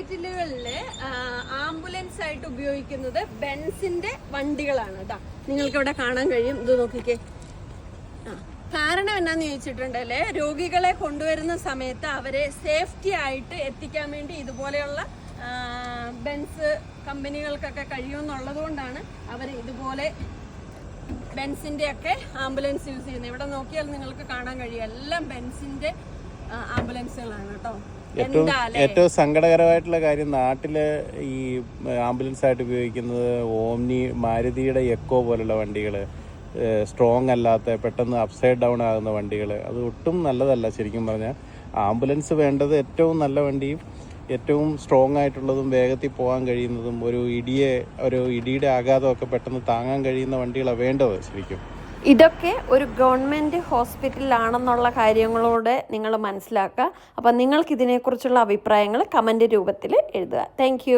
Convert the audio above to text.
ഹോസ്പിറ്റലുകളിൽ ആംബുലൻസ് ആയിട്ട് ഉപയോഗിക്കുന്നത് ബെൻസിന്റെ വണ്ടികളാണ് കേട്ടോ. നിങ്ങൾക്ക് ഇവിടെ കാണാൻ കഴിയും. ഇത് നോക്കിക്കേ. കാരണം എന്നാന്ന് ചോദിച്ചിട്ടുണ്ടല്ലേ രോഗികളെ കൊണ്ടുവരുന്ന സമയത്ത് അവരെ സേഫ്റ്റി ആയിട്ട് എത്തിക്കാൻ വേണ്ടി ഇതുപോലെയുള്ള ബെൻസ് കമ്പനികൾക്കൊക്കെ കഴിയുമെന്നുള്ളത് കൊണ്ടാണ് അവർ ഇതുപോലെ ബെൻസിന്റെ ഒക്കെ ആംബുലൻസ് യൂസ് ചെയ്യുന്നത്. ഇവിടെ നോക്കിയാൽ നിങ്ങൾക്ക് കാണാൻ കഴിയും. എല്ലാം ബെൻസിന്റെ ആംബുലൻസുകളാണ് കേട്ടോ. ഏറ്റവും ഏറ്റവും സങ്കടകരമായിട്ടുള്ള കാര്യം നാട്ടിൽ ഈ ആംബുലൻസ് ആയിട്ട് ഉപയോഗിക്കുന്നത് ഓംനി മാരുതിയുടെ എക്കോ പോലുള്ള വണ്ടികൾ സ്ട്രോങ് അല്ലാത്ത പെട്ടെന്ന് അപ്സൈഡ് ഡൗൺ ആകുന്ന വണ്ടികൾ അത് ഒട്ടും നല്ലതല്ല ശരിക്കും പറഞ്ഞാൽ ആംബുലൻസ് വേണ്ടത് ഏറ്റവും നല്ല വണ്ടിയും ഏറ്റവും സ്ട്രോങ് ആയിട്ടുള്ളതും വേഗത്തിൽ പോകാൻ കഴിയുന്നതും ഒരു ഇടിയെ ഒരു ഇടിയുടെ ആഘാതമൊക്കെ പെട്ടെന്ന് താങ്ങാൻ കഴിയുന്ന വണ്ടികളാണ് വേണ്ടത് ശരിക്കും. ഇതൊക്കെ ഒരു ഗവൺമെന്റ് ഹോസ്പിറ്റലാണെന്നുള്ള കാര്യങ്ങളോടെ നിങ്ങൾ മനസ്സിലാക്കുക. അപ്പം നിങ്ങൾക്ക് ഇതിനെക്കുറിച്ചുള്ള അഭിപ്രായങ്ങൾ കമന്റ് രൂപത്തിൽ എഴുതുക. താങ്ക്